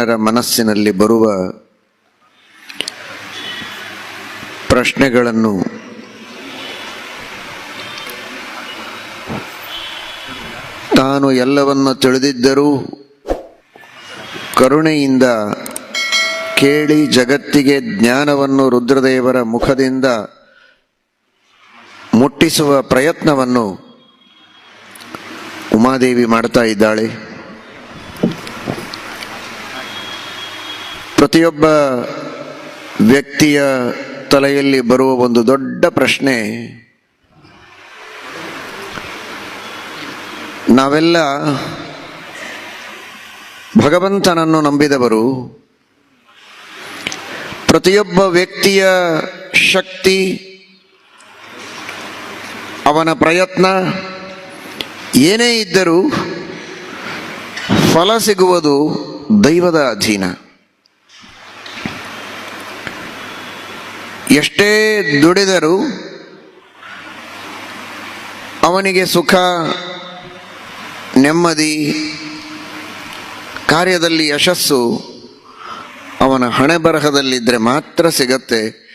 ಜನರ ಮನಸ್ಸಿನಲ್ಲಿ ಬರುವ ಪ್ರಶ್ನೆಗಳನ್ನು ತಾನು ಎಲ್ಲವನ್ನು ತಿಳಿದಿದ್ದರೂ ಕರುಣೆಯಿಂದ ಕೇಳಿ ಜಗತ್ತಿಗೆ ಜ್ಞಾನವನ್ನು ರುದ್ರದೇವರ ಮುಖದಿಂದ ಮುಟ್ಟಿಸುವ ಪ್ರಯತ್ನವನ್ನು ಉಮಾದೇವಿ ಮಾಡ್ತಾ ಇದ್ದಾಳೆ. ಪ್ರತಿಯೊಬ್ಬ ವ್ಯಕ್ತಿಯ ತಲೆಯಲ್ಲಿ ಬರುವ ಒಂದು ದೊಡ್ಡ ಪ್ರಶ್ನೆ, ನಾವೆಲ್ಲ ಭಗವಂತನನ್ನು ನಂಬಿದವರು. ಪ್ರತಿಯೊಬ್ಬ ವ್ಯಕ್ತಿಯ ಶಕ್ತಿ, ಅವನ ಪ್ರಯತ್ನ ಏನೇ ಇದ್ದರೂ ಫಲ ಸಿಗುವುದು ದೈವದ ಅಧೀನ. ಎಷ್ಟೇ ದುಡಿದರೂ ಅವನಿಗೆ ಸುಖ, ನೆಮ್ಮದಿ, ಕಾರ್ಯದಲ್ಲಿ ಯಶಸ್ಸು, ಅವನ ಹಣೆ ಬರಹದಲ್ಲಿದ್ದರೆ ಮಾತ್ರ ಸಿಗತ್ತೆ.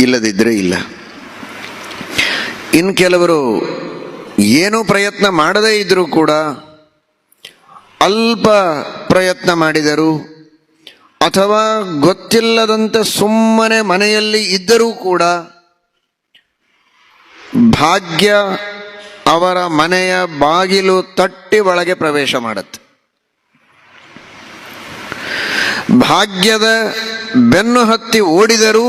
ಇಲ್ಲದಿದ್ದರೆ ಇಲ್ಲ. ಇನ್ನು ಕೆಲವರು ಏನೂ ಪ್ರಯತ್ನ ಮಾಡದೇ ಇದ್ದರೂ ಕೂಡ ಅಲ್ಪ ಪ್ರಯತ್ನ ಮಾಡಿದರು ಅಥವಾ ಗೊತ್ತಿಲ್ಲದಂತೆ ಸುಮ್ಮನೆ ಮನೆಯಲ್ಲಿ ಇದ್ದರೂ ಕೂಡ ಭಾಗ್ಯ ಅವರ ಮನೆಯ ಬಾಗಿಲು ತಟ್ಟಿ ಒಳಗೆ ಪ್ರವೇಶ ಮಾಡುತ್ತೆ. ಭಾಗ್ಯದ ಬೆನ್ನು ಹತ್ತಿ ಓಡಿದರೂ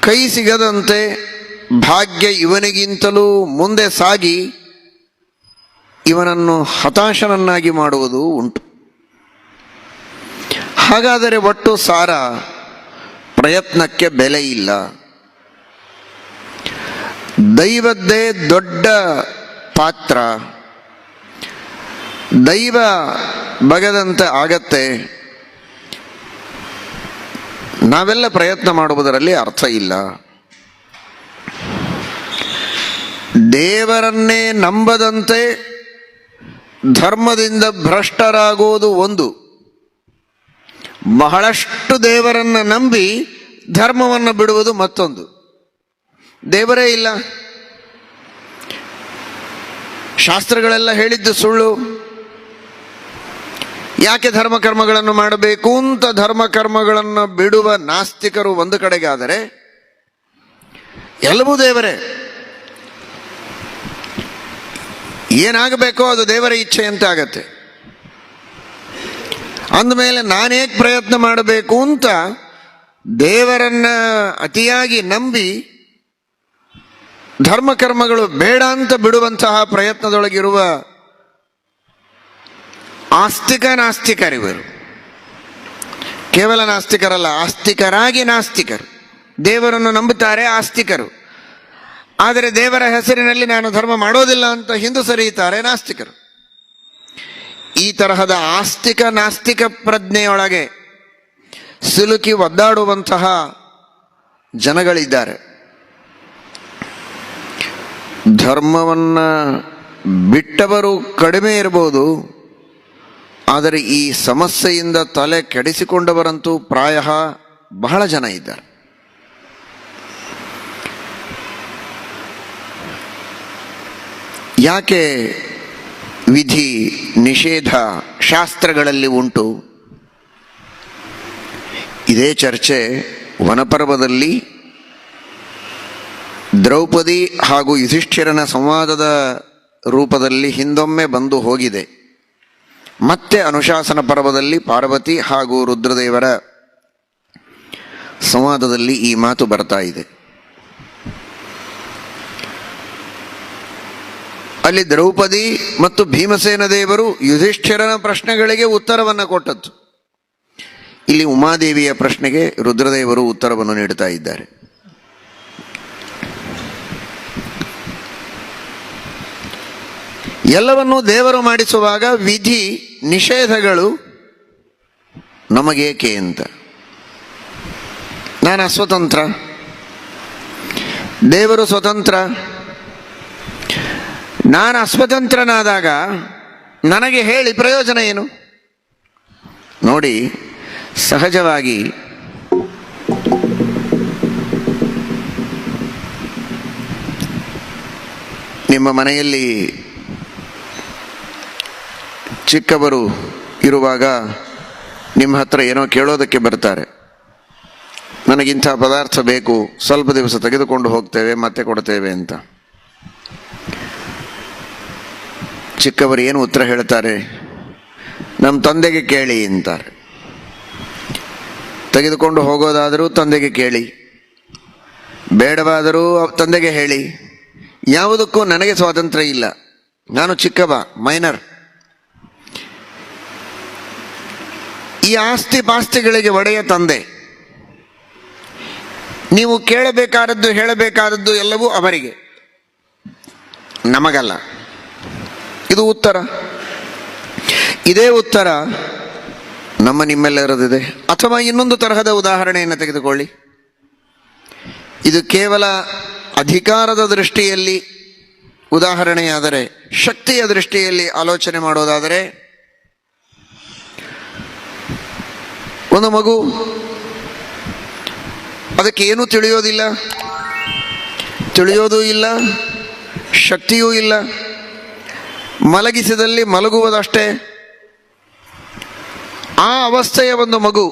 ಕೈ ಸಿಗದಂತೆ ಭಾಗ್ಯ ಇವನಿಗಿಂತಲೂ ಮುಂದೆ ಸಾಗಿ ಇವನನ್ನು ಹತಾಶನನ್ನಾಗಿ ಮಾಡುವುದು ಉಂಟು. ಹಾಗಾದರೆ ಒಟ್ಟು ಸಾರ ಪ್ರಯತ್ನಕ್ಕೆ ಬೆಲೆ ಇಲ್ಲ. ದೈವದ್ದೇ ದೊಡ್ಡ ಪಾತ್ರ. ದೈವ ಬಗೆದಂತೆ ಆಗತ್ತೆ. ನಾವೆಲ್ಲ ಪ್ರಯತ್ನ ಮಾಡುವುದರಲ್ಲಿ ಅರ್ಥ ಇಲ್ಲ. ದೇವರನ್ನೇ ನಂಬದಂತೆ ಧರ್ಮದಿಂದ ಭ್ರಷ್ಟರಾಗುವುದು ಒಂದು. ಬಹಳಷ್ಟು ದೇವರನ್ನು ನಂಬಿ ಧರ್ಮವನ್ನು ಬಿಡುವುದು ಮತ್ತೊಂದು. ದೇವರೇ ಇಲ್ಲ. ಶಾಸ್ತ್ರಗಳೆಲ್ಲ ಹೇಳಿದ್ದು ಸುಳ್ಳು. ಯಾಕೆ ಧರ್ಮ ಕರ್ಮಗಳನ್ನು ಮಾಡಬೇಕು ಅಂತ ಧರ್ಮ ಕರ್ಮಗಳನ್ನು ಬಿಡುವ ನಾಸ್ತಿಕರು ಒಂದು ಕಡೆಗಾದರೆ ಎಲ್ಲವೂ ದೇವರೇ. ಏನಾಗಬೇಕೋ ಅದು ದೇವರ ಇಚ್ಛೆ ಅಂತ ಆಗತ್ತೆ. ಅಂದಮೇಲೆ ನಾನೇಕೆ ಪ್ರಯತ್ನ ಮಾಡಬೇಕು ಅಂತ ದೇವರನ್ನ ಅತಿಯಾಗಿ ನಂಬಿ ಧರ್ಮ ಕರ್ಮಗಳು ಬೇಡ ಅಂತ ಬಿಡುವಂತಹ ಪ್ರಯತ್ನದೊಳಗಿರುವ ಆಸ್ತಿಕ ನಾಸ್ತಿಕರಿವರು ಕೇವಲ ನಾಸ್ತಿಕರಲ್ಲ, ಆಸ್ತಿಕರಾಗಿ ನಾಸ್ತಿಕರು. ದೇವರನ್ನು ನಂಬುತ್ತಾರೆ ಆಸ್ತಿಕರು. ಆದರೆ ದೇವರ ಹೆಸರಿನಲ್ಲಿ ನಾನು ಧರ್ಮ ಮಾಡೋದಿಲ್ಲ ಅಂತ ಹಿಂದೂ ಸರಿಯುತ್ತಾರೆ ನಾಸ್ತಿಕರು. ಈ ತರಹದ ಆಸ್ತಿಕ ನಾಸ್ತಿಕ ಪ್ರಜ್ಞೆಯೊಳಗೆ ಸಿಲುಕಿ ಒದ್ದಾಡುವಂತಹ ಜನಗಳಿದ್ದಾರೆ. ಧರ್ಮವನ್ನ ಬಿಟ್ಟವರು ಕಡಿಮೆ ಇರಬಹುದು ಆದರೆ ಈ ಸಮಸ್ಯೆಯಿಂದ ತಲೆ ಕೆಡಿಸಿಕೊಂಡವರಂತೂ ಪ್ರಾಯ ಬಹಳ ಜನ ಇದ್ದಾರೆ. ಯಾಕೆ ವಿಧಿ, ನಿಷೇಧ ಶಾಸ್ತ್ರಗಳಲ್ಲಿ ಉಂಟು. ಇದೇ ಚರ್ಚೆ ವನಪರ್ವದಲ್ಲಿ ದ್ರೌಪದಿ ಹಾಗೂ ಯುಧಿಷ್ಠಿರನ ಸಂವಾದದ ರೂಪದಲ್ಲಿ ಹಿಂದೊಮ್ಮೆ ಬಂದು ಹೋಗಿದೆ. ಮತ್ತೆ ಅನುಶಾಸನ ಪರ್ವದಲ್ಲಿ ಪಾರ್ವತಿ ಹಾಗೂ ರುದ್ರದೇವರ ಸಂವಾದದಲ್ಲಿ ಈ ಮಾತು ಬರ್ತಾ ಇದೆ. ಅಲ್ಲಿ ದ್ರೌಪದಿ ಮತ್ತು ಭೀಮಸೇನ ದೇವರು ಯುಧಿಷ್ಠಿರನ ಪ್ರಶ್ನೆಗಳಿಗೆ ಉತ್ತರವನ್ನು ಕೊಟ್ಟದ್ದು. ಇಲ್ಲಿ ಉಮಾದೇವಿಯ ಪ್ರಶ್ನೆಗೆ ರುದ್ರದೇವರು ಉತ್ತರವನ್ನು ನೀಡುತ್ತಾ ಇದ್ದಾರೆ. ಎಲ್ಲವನ್ನೂ ದೇವರು ಮಾಡಿಸುವಾಗ ವಿಧಿ, ನಿಷೇಧಗಳು ನಮಗೇಕೆ ಅಂತ. ನಾನು ಅಸ್ವತಂತ್ರ ದೇವರು ಸ್ವತಂತ್ರ. ನಾನು ಅಸ್ವತಂತ್ರನಾದಾಗ ನನಗೆ ಹೇಳಿ ಪ್ರಯೋಜನ ಏನು? ನೋಡಿ, ಸಹಜವಾಗಿ ನಿಮ್ಮ ಮನೆಯಲ್ಲಿ ಚಿಕ್ಕವರು ಇರುವಾಗ ನಿಮ್ಮ ಹತ್ರ ಏನೋ ಕೇಳೋದಕ್ಕೆ ಬರ್ತಾರೆ. ನನಗಿಂಥ ಪದಾರ್ಥ ಬೇಕು, ಸ್ವಲ್ಪ ದಿವಸ ತೆಗೆದುಕೊಂಡು ಹೋಗ್ತೇವೆ, ಮತ್ತೆ ಕೊಡ್ತೇವೆ ಅಂತ. ಚಿಕ್ಕವರು ಏನು ಉತ್ತರ ಹೇಳ್ತಾರೆ? ನಮ್ಮ ತಂದೆಗೆ ಕೇಳಿ ಅಂತಾರೆ. ತೆಗೆದುಕೊಂಡು ಹೋಗೋದಾದರೂ ತಂದೆಗೆ ಕೇಳಿ. ಬೇಡವಾದರೂ ತಂದೆಗೆ ಹೇಳಿ. ಯಾವುದಕ್ಕೂ ನನಗೆ ಸ್ವಾತಂತ್ರ್ಯ ಇಲ್ಲ. ನಾನು ಚಿಕ್ಕವ, ಮೈನರ್. ಈ ಆಸ್ತಿ ಪಾಸ್ತಿಗಳಿಗೆ ಒಡೆಯ ತಂದೆ. ನೀವು ಕೇಳಬೇಕಾದದ್ದು, ಹೇಳಬೇಕಾದದ್ದು ಎಲ್ಲವೂ ಅವರಿಗೆ. ನಮಗಲ್ಲ. ಇದು ಉತ್ತರ. ಇದೇ ಉತ್ತರ ನಮ್ಮ ನಿಮ್ಮೆಲ್ಲರದಿದೆ ಅಥವಾ ಇನ್ನೊಂದು ತರಹದ ಉದಾಹರಣೆಯನ್ನು ತೆಗೆದುಕೊಳ್ಳಿ. ಇದು ಕೇವಲ ಅಧಿಕಾರದ ದೃಷ್ಟಿಯಲ್ಲಿ ಉದಾಹರಣೆಯಾದರೆ, ಶಕ್ತಿಯ ದೃಷ್ಟಿಯಲ್ಲಿ ಆಲೋಚನೆ ಮಾಡೋದಾದರೆ, ಒಂದು ಮಗು, ಅದಕ್ಕೆ ಏನೂ ತಿಳಿಯೋದಿಲ್ಲ, ತಿಳಿಯೋದೂ ಇಲ್ಲ, ಶಕ್ತಿಯೂ ಇಲ್ಲ. ಮಲಗಿಸಿದಲ್ಲಿ ಮಲಗುವುದಷ್ಟೇ? ಆ ಅವಸ್ಥೆಯ ಒಂದು ಮಗು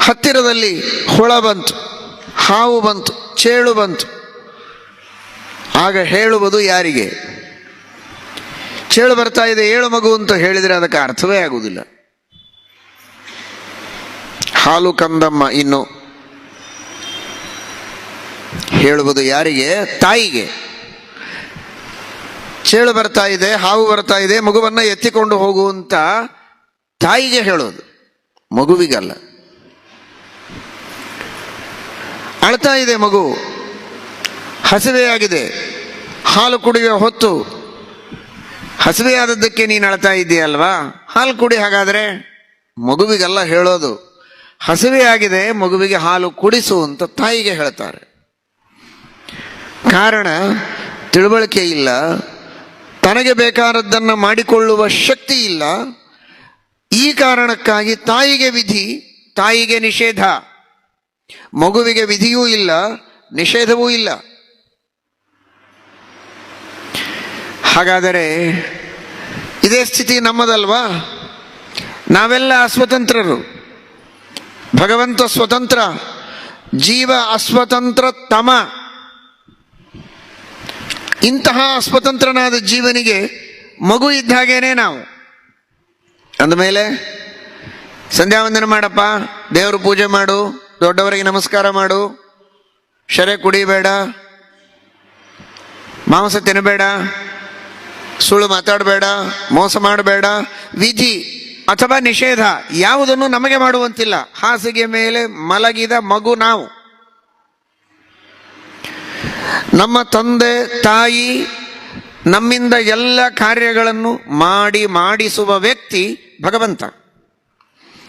ಹತ್ತಿರದಲ್ಲಿ ಹುಳ ಬಂತು, ಹಾವು ಬಂತು, ಚೇಳು ಬಂತು. ಆಗ ಹೇಳುವುದು ಯಾರಿಗೆ? ಚೇಳು ಬರ್ತಾ ಇದೆ, ಏಳು ಮಗು ಅಂತ ಹೇಳಿದರೆ ಅದಕ್ಕೆ ಅರ್ಥವೇ ಆಗುವುದಿಲ್ಲ. ಹಾಲು ಕಂದಮ್ಮ ಇನ್ನು ಹೇಳುವುದು ಯಾರಿಗೆ? ತಾಯಿಗೆ. ಚೇಳು ಬರ್ತಾ ಇದೆ, ಹಾವು ಬರ್ತಾ ಇದೆ, ಮಗುವನ್ನ ಎತ್ತಿಕೊಂಡು ಹೋಗುವಂತ ತಾಯಿಗೆ ಹೇಳೋದು. ಮಗುವಿಗಲ್ಲ. ಅಳ್ತಾ ಇದೆ ಮಗು. ಹಸಿವೆಯಾಗಿದೆ ಹಾಲು ಕುಡಿಯುವ ಹೊತ್ತು. ಹಸಿವೆಯಾದದ್ದಕ್ಕೆ ನೀನು ಅಳ್ತಾ ಇದೆಯಲ್ವಾ ಹಾಲು ಕುಡಿ ಹಾಗಾದ್ರೆ ಮಗುವಿಗೆಲ್ಲ ಹೇಳೋದು. ಹಸಿವೆಯಾಗಿದೆ ಮಗುವಿಗೆ ಹಾಲು ಕುಡಿಸು ಅಂತ ತಾಯಿಗೆ ಹೇಳ್ತಾರೆ. ಕಾರಣ, ತಿಳುವಳಿಕೆ ಇಲ್ಲ. ತನಗೆ ಬೇಕಾದದ್ದನ್ನು ಮಾಡಿಕೊಳ್ಳುವ ಶಕ್ತಿ ಇಲ್ಲ. ಈ ಕಾರಣಕ್ಕಾಗಿ ತಾಯಿಗೆ ವಿಧಿ, ತಾಯಿಗೆ ನಿಷೇಧ. ಮಗುವಿಗೆ ವಿಧಿಯೂ ಇಲ್ಲ, ನಿಷೇಧವೂ ಇಲ್ಲ. ಹಾಗಾದರೆ ಇದೇ ಸ್ಥಿತಿ ನಮ್ಮದಲ್ವಾ? ನಾವೆಲ್ಲ ಅಸ್ವತಂತ್ರರು. ಭಗವಂತ ಸ್ವತಂತ್ರ, ಜೀವ ಅಸ್ವತಂತ್ರ ತಮ ಇಂತಹ ಅಸ್ವತಂತ್ರನಾದ ಜೀವನಿಗೆ ಮಗು ಇದ್ದ ಹಾಗೇನೆ ನಾವು. ಅಂದಮೇಲೆ ಸಂಧ್ಯಾ ವಂದನೆ ಮಾಡಪ್ಪ, ದೇವರು ಪೂಜೆ ಮಾಡು, ದೊಡ್ಡವರಿಗೆ ನಮಸ್ಕಾರ ಮಾಡು, ಶರೆ ಕುಡಿಬೇಡ, ಮಾಂಸ ತಿನ್ನಬೇಡ ಸುಳ್ಳು ಮಾತಾಡಬೇಡ, ಮೋಸ ಮಾಡಬೇಡ, ವಿಧಿ ಅಥವಾ ನಿಷೇಧ ಯಾವುದನ್ನು ನಮಗೆ ಮಾಡುವಂತಿಲ್ಲ. ಹಾಸಿಗೆ ಮೇಲೆ ಮಲಗಿದ ಮಗು ನಾವು. ನಮ್ಮ ತಂದೆ, ತಾಯಿ, ನಮ್ಮಿಂದ ಎಲ್ಲ ಕಾರ್ಯಗಳನ್ನು ಮಾಡಿ ಮಾಡಿಸುವ ವ್ಯಕ್ತಿ ಭಗವಂತ.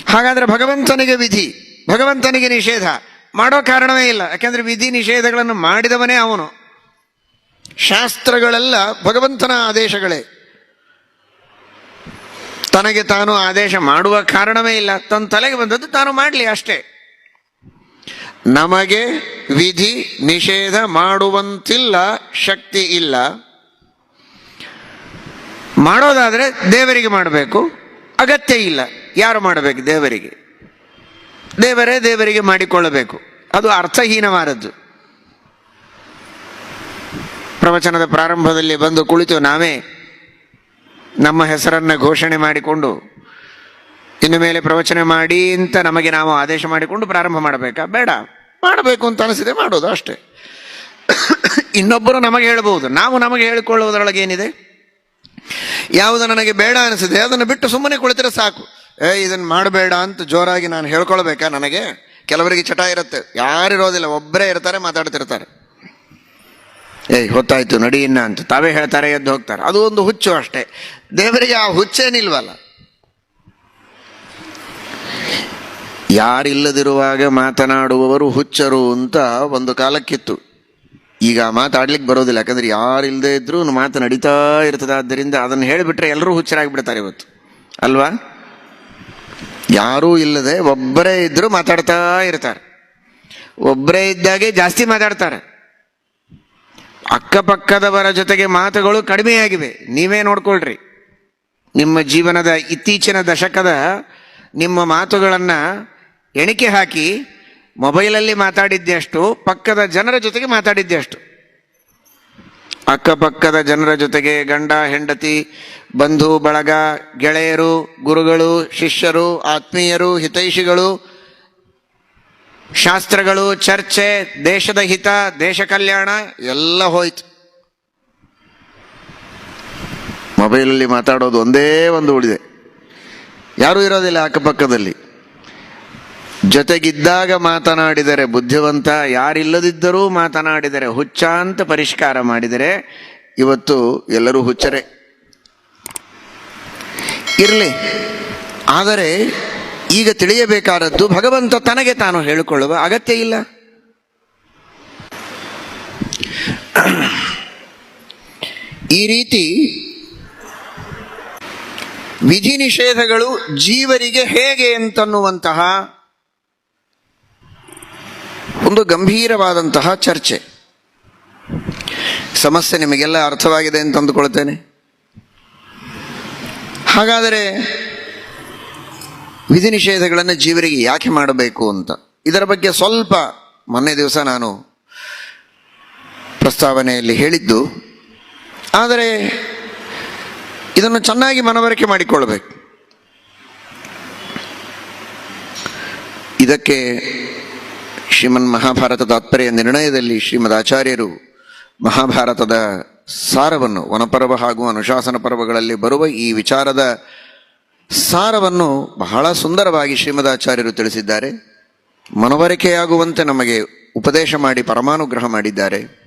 ಹಾಗಾದರೆ ಭಗವಂತನಿಗೆ ವಿಧಿ, ಭಗವಂತನಿಗೆ ನಿಷೇಧ ಮಾಡೋ ಕಾರಣವೇ ಇಲ್ಲ. ಯಾಕೆಂದರೆ ವಿಧಿ ನಿಷೇಧಗಳನ್ನು ಮಾಡಿದವನೇ ಅವನು. ಶಾಸ್ತ್ರಗಳೆಲ್ಲ ಭಗವಂತನ ಆದೇಶಗಳೇ. ತನಗೆ ತಾನು ಆದೇಶ ಮಾಡುವ ಕಾರಣವೇ ಇಲ್ಲ. ತನ್ನ ತಲೆಗೆ ಬಂದದ್ದು ತಾನು ಮಾಡಲಿ ಅಷ್ಟೇ. ನಮಗೆ ವಿಧಿ ನಿಷೇಧ ಮಾಡುವಂತಿಲ್ಲ, ಶಕ್ತಿ ಇಲ್ಲ. ಮಾಡೋದಾದರೆ ದೇವರಿಗೆ ಮಾಡಬೇಕು, ಅಗತ್ಯ ಇಲ್ಲ. ಯಾರು ಮಾಡಬೇಕು ದೇವರಿಗೆ? ದೇವರೇ ದೇವರಿಗೆ ಮಾಡಿಕೊಳ್ಳಬೇಕು. ಅದು ಅರ್ಥಹೀನವಾದದ್ದು. ಪ್ರವಚನದ ಪ್ರಾರಂಭದಲ್ಲಿ ಬಂದು ಕುಳಿತು ನಾವೇ ನಮ್ಮ ಹೆಸರನ್ನು ಘೋಷಣೆ ಮಾಡಿಕೊಂಡು ಇನ್ನು ಮೇಲೆ ಪ್ರವಚನ ಮಾಡಿ ಅಂತ ನಮಗೆ ನಾವು ಆದೇಶ ಮಾಡಿಕೊಂಡು ಪ್ರಾರಂಭ ಮಾಡಬೇಕಾ? ಬೇಡ. ಮಾಡಬೇಕು ಅಂತ ಅನಿಸಿದೆ ಮಾಡೋದು ಅಷ್ಟೇ. ಇನ್ನೊಬ್ಬರು ನಮಗೆ ಹೇಳ್ಬೋದು ನಾವು ನಮಗೆ ಹೇಳಿಕೊಳ್ಳುವುದರೊಳಗೆ ಏನಿದೆ? ಯಾವುದು ನನಗೆ ಬೇಡ ಅನಿಸಿದೆ, ಅದನ್ನು ಬಿಟ್ಟು ಸುಮ್ಮನೆ ಕುಳಿತರೆ ಸಾಕು. ಏ ಇದನ್ನು ಮಾಡಬೇಡ ಅಂತ ಜೋರಾಗಿ ನಾನು ಹೇಳ್ಕೊಳ್ಬೇಕಾ ನನಗೆ? ಕೆಲವರಿಗೆ ಚಟ ಇರುತ್ತೆ. ಯಾರಿರೋದಿಲ್ಲ ಒಬ್ಬರೇ ಇರ್ತಾರೆ, ಮಾತಾಡ್ತಿರ್ತಾರೆ. ಏಯ್ ಹೊತ್ತಾಯ್ತು ನಡಿ ಇನ್ನ ಅಂತ. ತಾವೇ ಹೇಳ್ತಾರೆ, ಎದ್ದು ಹೋಗ್ತಾರೆ. ಅದು ಒಂದು ಹುಚ್ಚು ಅಷ್ಟೇ. ದೇವರಿಗೆ ಆ ಹುಚ್ಚೇನಿಲ್ವಲ್ಲ. ಯಾರಿಲ್ಲದಿರುವಾಗ ಮಾತನಾಡುವವರು ಹುಚ್ಚರು ಅಂತ ಒಂದು ಕಾಲಕ್ಕಿತ್ತು. ಈಗ ಮಾತಾಡ್ಲಿಕ್ಕೆ ಬರೋದಿಲ್ಲ, ಯಾಕಂದ್ರೆ ಯಾರಿಲ್ಲದೆ ಇದ್ರೂ ಮಾತು ನಡೀತಾ ಇರ್ತದೆ. ಆದ್ದರಿಂದ ಅದನ್ನು ಹೇಳಿಬಿಟ್ರೆ ಎಲ್ಲರೂ ಹುಚ್ಚರಾಗಿಬಿಡ್ತಾರೆ ಇವತ್ತು. ಅಲ್ವಾ? ಯಾರೂ ಇಲ್ಲದೆ ಒಬ್ಬರೇ ಇದ್ದರೂ ಮಾತಾಡ್ತಾ ಇರ್ತಾರೆ. ಒಬ್ಬರೇ ಇದ್ದಾಗೆ ಜಾಸ್ತಿ ಮಾತಾಡ್ತಾರೆ. ಅಕ್ಕಪಕ್ಕದವರ ಜೊತೆಗೆ ಮಾತುಗಳು ಕಡಿಮೆಯಾಗಿವೆ. ನೀವೇ ನೋಡ್ಕೊಳ್ರಿ. ನಿಮ್ಮ ಜೀವನದ ಇತ್ತೀಚಿನ ದಶಕದ ನಿಮ್ಮ ಮಾತುಗಳನ್ನು ಎಣಿಕೆ ಹಾಕಿ ಮೊಬೈಲಲ್ಲಿ ಮಾತಾಡಿದ್ದೆಷ್ಟು ಪಕ್ಕದ ಜನರ ಜೊತೆಗೆ ಮಾತಾಡಿದ್ದೆಷ್ಟು ಅಕ್ಕಪಕ್ಕದ ಜನರ ಜೊತೆಗೆ ಗಂಡ, ಹೆಂಡತಿ, ಬಂಧು, ಬಳಗ, ಗೆಳೆಯರು, ಗುರುಗಳು, ಶಿಷ್ಯರು, ಆತ್ಮೀಯರು, ಹಿತೈಷಿಗಳು, ಶಾಸ್ತ್ರಗಳು, ಚರ್ಚೆ, ದೇಶದ ಹಿತ, ದೇಶ ಕಲ್ಯಾಣ, ಎಲ್ಲ ಹೋಯ್ತು. ಮೊಬೈಲಲ್ಲಿ ಮಾತಾಡೋದು ಒಂದೇ ಒಂದು ಉಳಿದೆ. ಯಾರೂ ಇರೋದಿಲ್ಲ ಅಕ್ಕಪಕ್ಕದಲ್ಲಿ. ಜೊತೆಗಿದ್ದಾಗ ಮಾತನಾಡಿದರೆ ಬುದ್ಧಿವಂತ ಯಾರಿಲ್ಲದಿದ್ದರೂ ಮಾತನಾಡಿದರೆ ಹುಚ್ಚ ಅಂತ ಪರಿಷ್ಕಾರ ಮಾಡಿದರೆ ಇವತ್ತು ಎಲ್ಲರೂ ಹುಚ್ಚರೇ. ಇರಲಿ. ಆದರೆ ಈಗ ತಿಳಿಯಬೇಕಾದದ್ದು ಭಗವಂತ ತನಗೆ ತಾನು ಹೇಳಿಕೊಳ್ಳುವ ಅಗತ್ಯ ಇಲ್ಲ. ಈ ರೀತಿ ವಿಧಿ ನಿಷೇಧಗಳು ಜೀವರಿಗೆ ಹೇಗೆ ಅಂತನ್ನುವಂತಹ ಒಂದು ಗಂಭೀರವಾದಂತಹ ಚರ್ಚೆ. ಸಮಸ್ಯೆ ನಿಮಗೆಲ್ಲ ಅರ್ಥವಾಗಿದೆ ಅಂತ ಅಂದುಕೊಳ್ತೇನೆ. ಹಾಗಾದರೆ ವಿಧಿ ನಿಷೇಧಗಳನ್ನು ಜೀವರಿಗೆ ಯಾಕೆ ಮಾಡಬೇಕು ಅಂತ? ಇದರ ಬಗ್ಗೆ ಸ್ವಲ್ಪ ಮೊನ್ನೆ ದಿವಸ ನಾನು ಪ್ರಸ್ತಾವನೆಯಲ್ಲಿ ಹೇಳಿದ್ದು. ಆದರೆ ಇದನ್ನು ಚೆನ್ನಾಗಿ ಮನವರಿಕೆ ಮಾಡಿಕೊಳ್ಬೇಕು ಇದಕ್ಕೆ ಶ್ರೀಮನ್ ಮಹಾಭಾರತ ತಾತ್ಪರ್ಯ ನಿರ್ಣಯದಲ್ಲಿ ಶ್ರೀಮದ್ ಆಚಾರ್ಯರು ಮಹಾಭಾರತದ ಸಾರವನ್ನು, ವನಪರ್ವ ಹಾಗೂ ಅನುಶಾಸನ ಪರ್ವಗಳಲ್ಲಿ ಬರುವ ಈ ವಿಚಾರದ ಸಾರವನ್ನು ಬಹಳ ಸುಂದರವಾಗಿ ಶ್ರೀಮದಾಚಾರ್ಯರು ತಿಳಿಸಿದ್ದಾರೆ. ಮನವರಿಕೆಯಾಗುವಂತೆ ನಮಗೆ ಉಪದೇಶ ಮಾಡಿ, ಪರಮಾನುಗ್ರಹ ಮಾಡಿದ್ದಾರೆ.